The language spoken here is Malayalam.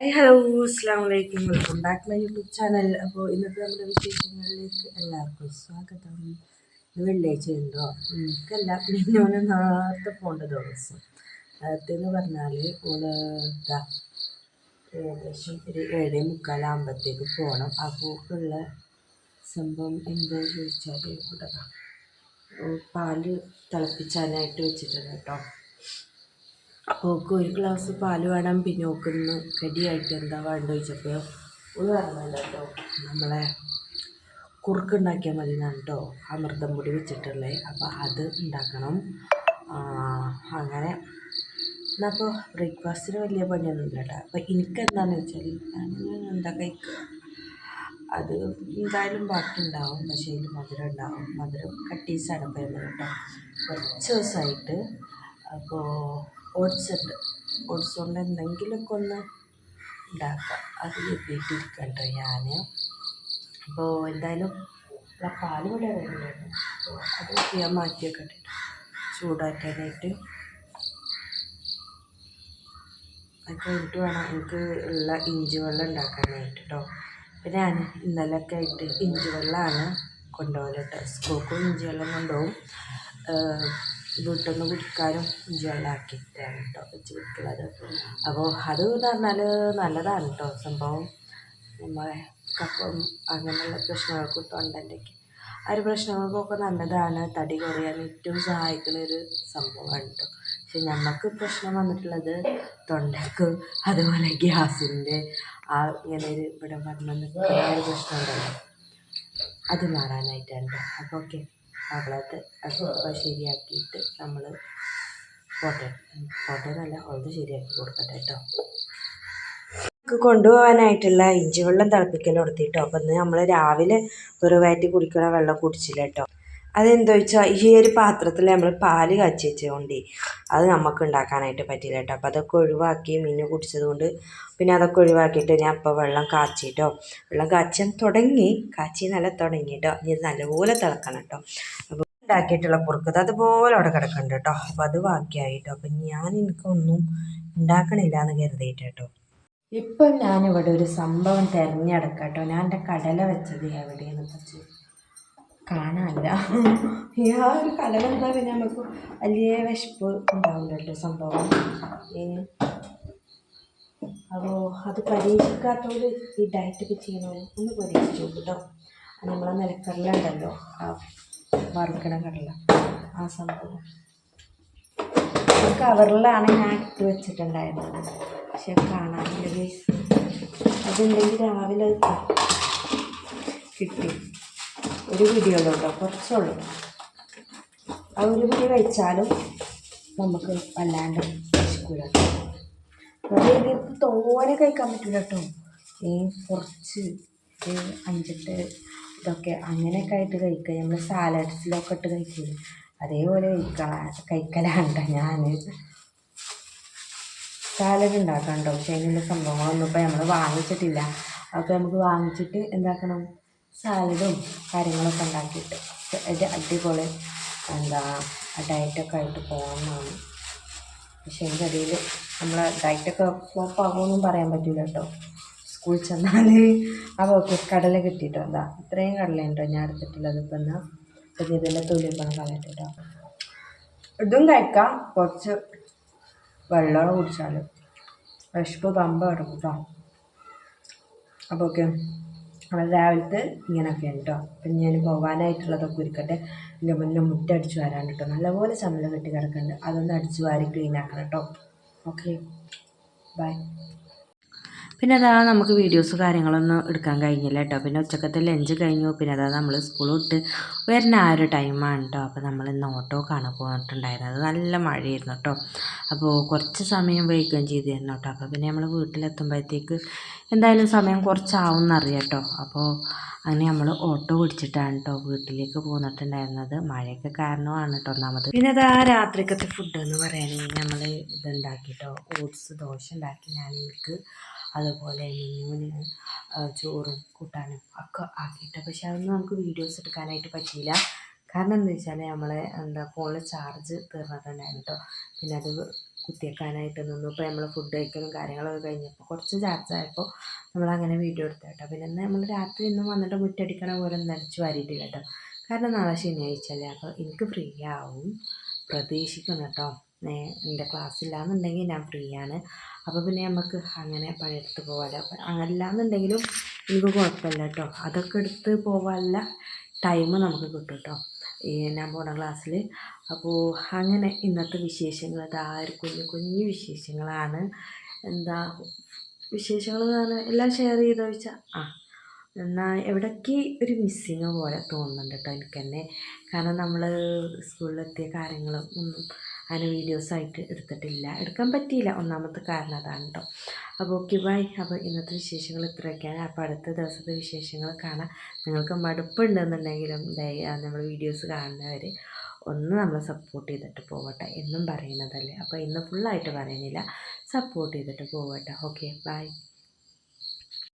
ഹായ് ഹലോ അസ്സാം വലൈക്കും welcome back my YouTube channel അപ്പോൾ ഇന്നത്തെ നമ്മുടെ വിശേഷങ്ങളിലേക്ക് എല്ലാവർക്കും സ്വാഗതം. വെള്ളിയാഴ്ച ഉണ്ടോ? എനിക്കല്ല. പിന്നെ ഓന് നേരത്തെ പോകേണ്ട ദിവസം. അതെന്ന് പറഞ്ഞാൽ ഓൾ ഇതാ ഏകദേശം ഒരു ഏഴേ മുക്കാലാകുമ്പോഴത്തേക്ക് പോകണം ആ പോക്കുള്ള സംഭവം എന്താ ചോദിച്ചാൽ ഇവിടെ പാൽ തിളപ്പിച്ചാനായിട്ട് വെച്ചിട്ടുണ്ട് കേട്ടോ. ഓൾക്ക് ഒരു ഗ്ലാസ് പാൽ വേണം. പിന്നെ ഓൾക്ക് ഇന്ന് കടിയായിട്ട് എന്താ വേണ്ടത് ചോദിച്ചപ്പോൾ ഒന്ന് പറഞ്ഞല്ലോ കേട്ടോ നമ്മളെ കുറുക്കുണ്ടാക്കിയാൽ മതി കേട്ടോ അമൃതം പൊടി വെച്ചിട്ടുള്ളത് അപ്പോൾ അത് ഉണ്ടാക്കണം. അങ്ങനെ. എന്നപ്പോൾ ബ്രേക്ക്ഫാസ്റ്റിന് വലിയ പണിയൊന്നും ഇല്ല കേട്ടോ അപ്പോൾ എനിക്കെന്താണെന്ന് വെച്ചാൽ ഞാൻ എന്താ കഴിക്കുക അത് എന്തായാലും ബാക്കിയുണ്ടാവും പക്ഷേ അതിൽ മധുരം ഉണ്ടാവും. മധുരം കട്ടീസാണ് ഫേവർ കേട്ടോ കുറച്ച് ദിവസമായിട്ട് അപ്പോൾ ഓട്സ് ഉണ്ട് ഓട്സ് കൊണ്ട് എന്തെങ്കിലുമൊക്കെ ഒന്ന് ഉണ്ടാക്കാം അത് കരുതിയിട്ടിരിക്കാം ഞാൻ അപ്പോൾ എന്തായാലും ആ പാൽ വരുന്നുണ്ട് അപ്പോൾ അത് ഞാൻ മാറ്റിയൊക്കെ ചൂടാക്കാനായിട്ട് അതൊക്കെ കഴിഞ്ഞിട്ട് വേണം എനിക്ക് ഉള്ള ഇഞ്ചി വെള്ളം ഉണ്ടാക്കാനായിട്ട് കേട്ടോ പിന്നെ ഞാൻ ഇന്നലെയൊക്കെ ആയിട്ട് ഇഞ്ചി വെള്ളമാണ് കൊണ്ടുപോകൽ കേട്ടോ സ്കൂൾക്കും ഇഞ്ചി വെള്ളം കൊണ്ടുപോകും. വീട്ടിൽ നിന്ന് കുടിക്കാനും ഇഞ്ചി വെള്ളം കേട്ടോ വെച്ച് കുടിക്കുന്നത് അപ്പോൾ അത് എന്ന് പറഞ്ഞാൽ നല്ലതാണ് കേട്ടോ സംഭവം. നമ്മളെ കപ്പം അങ്ങനെയുള്ള പ്രശ്നങ്ങൾക്ക് തൊണ്ടന്റെയൊക്കെ ആ ഒരു പ്രശ്നങ്ങൾക്കൊക്കെ നല്ലതാണ്. തടി കുറയാൻ ഏറ്റവും സഹായിക്കുന്ന ഒരു സംഭവമാണ് കേട്ടോ പക്ഷെ നമുക്ക് പ്രശ്നം വന്നിട്ടുള്ളത് തൊണ്ടക്ക് അതുപോലെ ഗ്യാസിന്റെ ആ ഇങ്ങനെ ഒരു ഇവിടെ പറഞ്ഞ നിൽക്കുന്ന ഒരു പ്രശ്നം ഉണ്ടല്ലോ. അത് മാറാനായിട്ടാണ് അപ്പോൾ ഓക്കെ. അവളത് അത് ശരിയാക്കിയിട്ട് നമ്മൾ ഫോട്ടോ നല്ല അവളത് ശരിയാക്കി കൊടുക്കട്ടെ കേട്ടോ കൊണ്ടുപോകാനായിട്ടുള്ള ഇഞ്ചി വെള്ളം തിളപ്പിക്കൽ കൊടുത്തിട്ടോ അപ്പം ഇന്ന് നമ്മൾ രാവിലെ വെറുവായിട്ട് കുടിക്കണ വെള്ളം കുടിച്ചില്ല കേട്ടോ അതെന്താ വെച്ചാൽ ഈ ഒരു പാത്രത്തിൽ നമ്മൾ പാൽ കാച്ചി വെച്ചതുകൊണ്ട് അത് നമുക്ക് ഉണ്ടാക്കാനായിട്ട് പറ്റില്ല കേട്ടോ. അപ്പോൾ അതൊക്കെ ഒഴിവാക്കി മീൻ കുടിച്ചത് കൊണ്ട് പിന്നെ അതൊക്കെ ഒഴിവാക്കിയിട്ട് ഞാൻ അപ്പോൾ വെള്ളം കാച്ചിട്ടോ. വെള്ളം കാച്ചാൻ തുടങ്ങി. കാച്ചി നല്ല തുടങ്ങി കേട്ടോ. ഇനി ഇത് നല്ലപോലെ തിളക്കണം കേട്ടോ. അപ്പോൾ ഉണ്ടാക്കിയിട്ടുള്ള കുറുക്കത് അതുപോലെ അവിടെ കിടക്കുന്നുണ്ട് കേട്ടോ. അപ്പോൾ അത് ബാക്കിയായി കേട്ടോ അപ്പം ഞാൻ എനിക്കൊന്നും ഉണ്ടാക്കണില്ല എന്ന് കരുതിയിട്ട് കേട്ടോ. ഇപ്പം ഞാനിവിടെ ഒരു സംഭവം തിരഞ്ഞെടുക്കാം കേട്ടോ. ഞാൻ എന്റെ കടല വെച്ചത് എവിടെയെന്ന് വെച്ച് കാണാനില്ല. ഈ ആ ഒരു കല കണ്ടാൽ പിന്നെ നമുക്ക് വലിയ വിശപ്പ് ഉണ്ടാവില്ലല്ലോ സംഭവം. അപ്പോൾ അത് പരീക്ഷിക്കാത്തവർ ഈ ഡയറ്റൊക്കെ ചെയ്യണവർ ഒന്ന് പരീക്ഷിച്ചു കേട്ടോ നമ്മളെ നിലക്കടല ഉണ്ടല്ലോ ആ വറുക്കണ കടല. ആ സംഭവം. കവറിലാണ് ഞാൻ ഇട്ട് വെച്ചിട്ടുണ്ടായിരുന്നത്. പക്ഷെ കാണാനില്ല അതുണ്ടെങ്കിൽ രാവിലെ കിട്ടി. ഒരു പിടിയുള്ളൂ കേട്ടോ കുറച്ചുള്ളൂ. ആ ഒരു പിടി വെച്ചാലും നമുക്ക് വല്ലാണ്ട് വിശക്കൂല അതായത് തോനെ കഴിക്കാൻ പറ്റില്ല കേട്ടോ ഈ കുറച്ച് അഞ്ചെട്ട് ഇതൊക്കെ അങ്ങനെയൊക്കെ ആയിട്ട് കഴിക്കുക. നമ്മൾ സാലഡ്സിലൊക്കെ ഇട്ട് കഴിക്കില്ല അതേപോലെ കഴിക്കള കഴിക്കലാണ്ട ഞാൻ സാലഡ് ഉണ്ടാക്കാൻ കേട്ടോ പക്ഷേ അതിനുള്ള സംഭവങ്ങളൊന്നും ഇപ്പോൾ നമ്മൾ വാങ്ങിച്ചിട്ടില്ല. അപ്പോൾ നമുക്ക് വാങ്ങിച്ചിട്ട് എന്താക്കണം? സാലഡും കാര്യങ്ങളൊക്കെ ഉണ്ടാക്കിയിട്ട്. ഒരു അടിപൊളി എന്താ ഡയറ്റൊക്കെ ആയിട്ട് പോകണമെന്നാണ് പക്ഷേ എന്റെ ഇടയിൽ നമ്മളെ ഡയറ്റൊക്കെ ഫ്ലോപ്പ് ആകുമെന്നും പറയാൻ പറ്റില്ല കേട്ടോ. സ്കൂളിൽ ചെന്നാൽ അവൾക്ക് കടല കിട്ടിയിട്ടോ? എന്താ ഇത്രയും കടലയുണ്ടോ ഞാൻ എടുത്തിട്ടുള്ളത്? ഇപ്പം എന്നാൽ പിന്നെ ഇതിന്റെ തൊലിപ്പം കേട്ടോ. ഇതും കഴിക്കാം. കുറച്ച് വെള്ളം കുടിച്ചാൽ വിശപ്പ് പമ്പ കിടക്കും കേട്ടോ. അപ്പോൾ ഓക്കെ. നമ്മൾ രാവിലത്തെ ഇങ്ങനെയൊക്കെ ഉണ്ട് കേട്ടോ അപ്പം ഞാൻ പോകാനായിട്ടുള്ളതൊക്കെ ഒരുക്കട്ടെ. എന്റെ മുന്നേ മുറ്റടിച്ച് വരാൻ കേട്ടോ നല്ലപോലെ ചമ്മല കെട്ടി കിടക്കുന്നുണ്ട് അതൊന്ന് അടിച്ച് വാരി ക്ലീൻ ആക്കണം കേട്ടോ ഓക്കെ ബൈ പിന്നെ അതാ നമുക്ക് വീഡിയോസ് കാര്യങ്ങളൊന്നും എടുക്കാൻ കഴിഞ്ഞില്ല കേട്ടോ പിന്നെ ഉച്ചക്കത്തെ ലഞ്ച് കഴിഞ്ഞു. പിന്നെ അതാ നമ്മൾ സ്കൂൾ വിട്ട് വരുന്ന ആ ഒരു ടൈമാണ് കേട്ടോ അപ്പോൾ നമ്മൾ ഇന്ന് ഓട്ടോക്കാണ് പോയിട്ടുണ്ടായിരുന്നത്. നല്ല മഴയായിരുന്നു കേട്ടോ അപ്പോൾ കുറച്ച് സമയം വൈകുകയും ചെയ്തിരുന്നു കേട്ടോ അപ്പോൾ പിന്നെ നമ്മൾ വീട്ടിലെത്തുമ്പോഴത്തേക്ക് എന്തായാലും സമയം കുറച്ചാവും എന്നറിയാം കേട്ടോ അപ്പോൾ അങ്ങനെ നമ്മൾ ഓട്ടോ പിടിച്ചിട്ടാണ് കേട്ടോ വീട്ടിലേക്ക് പോന്നിട്ടുണ്ടായിരുന്നത്. മഴയൊക്കെ കാരണമാണ് കേട്ടോ ഒന്നാമത്. പിന്നെ അതാ രാത്രിക്കത്തെ ഫുഡ് എന്ന് പറയുകയാണെങ്കിൽ നമ്മൾ ഇതുണ്ടാക്കി കേട്ടോ ഓട്സ് ദോശ ഉണ്ടാക്കി ഞാൻ എനിക്ക്. അതുപോലെ മീനിന് ചോറും കൂട്ടാനും ഒക്കെ ആക്കിയിട്ട് പക്ഷെ അതൊന്നും നമുക്ക് വീഡിയോസ് എടുക്കാനായിട്ട് പറ്റിയില്ല. കാരണം എന്താ വെച്ചാൽ നമ്മളെ എന്താ ഫോണിൽ ചാർജ് തീർന്നിട്ടുണ്ടായിരുന്നു കേട്ടോ പിന്നെ അത് കുത്തിയേക്കാനായിട്ട് നിന്നു. ഇപ്പോൾ നമ്മൾ ഫുഡ് കഴിക്കലും കാര്യങ്ങളൊക്കെ കഴിഞ്ഞപ്പോൾ കുറച്ച് ചാർജ് ആയപ്പോൾ നമ്മളങ്ങനെ വീഡിയോ എടുത്തു കേട്ടോ. പിന്നെ നമ്മൾ രാത്രി ഇന്നും വന്നിട്ട് മുറ്റടിക്കണ പോലെ നനച്ച് വാരിയിട്ടില്ല കേട്ടോ. കാരണം നാളെ ശനിയാഴ്ച അല്ലേ അപ്പോൾ എനിക്ക് ഫ്രീ ആവും. പ്രതീക്ഷിക്കണം കേട്ടോ. എന്റെ ക്ലാസ് ഇല്ലാന്നുണ്ടെങ്കിൽ ഞാൻ ഫ്രീ ആണ്. അപ്പോൾ പിന്നെ നമുക്ക് അങ്ങനെ പണിയെടുത്ത് പോകാമല്ലോ അപ്പം അല്ലാന്നുണ്ടെങ്കിലും എനിക്ക് കുഴപ്പമില്ല കേട്ടോ. അതൊക്കെ എടുത്ത് പോകാനുള്ള ടൈം നമുക്ക് കിട്ടും കേട്ടോ. ഞാൻ പോണ ക്ലാസ്സിൽ അപ്പോൾ അങ്ങനെ ഇന്നത്തെ വിശേഷങ്ങൾ അതായത് കുഞ്ഞു കുഞ്ഞു വിശേഷങ്ങളാണ്. എന്താ വിശേഷങ്ങൾ എന്ന് പറഞ്ഞാൽ എല്ലാം ഷെയർ ചെയ്തോ ചോദിച്ചാൽ ആ എന്നാൽ എവിടേക്ക് ഒരു മിസ്സിങ് പോലെ തോന്നുന്നുണ്ട് കേട്ടോ എനിക്ക് തന്നെ കാരണം നമ്മൾ സ്കൂളിലെത്തിയ കാര്യങ്ങളും ഒന്നും അങ്ങനെ വീഡിയോസായിട്ട് എടുത്തിട്ടില്ല. എടുക്കാൻ പറ്റിയില്ല. ഒന്നാമത്തെ കാരണം അതാണ് കേട്ടോ അപ്പോൾ ഓക്കെ ബൈ. അപ്പോൾ ഇന്നത്തെ വിശേഷങ്ങൾ ഇത്രയൊക്കെയാണ്. അപ്പോൾ അടുത്ത ദിവസത്തെ വിശേഷങ്ങൾ കാണാം. നിങ്ങൾക്ക് മടുപ്പുണ്ടെന്നുണ്ടെങ്കിലും നമ്മൾ വീഡിയോസ് കാണുന്നവർ ഒന്ന് നമ്മളെ സപ്പോർട്ട് ചെയ്തിട്ട് പോവട്ടെ. എന്നും പറയുന്നതല്ലേ. അപ്പോൾ ഇന്ന് ഫുള്ളായിട്ട് പറയുന്നില്ല. സപ്പോർട്ട് ചെയ്തിട്ട് പോവട്ടെ. Okay bye.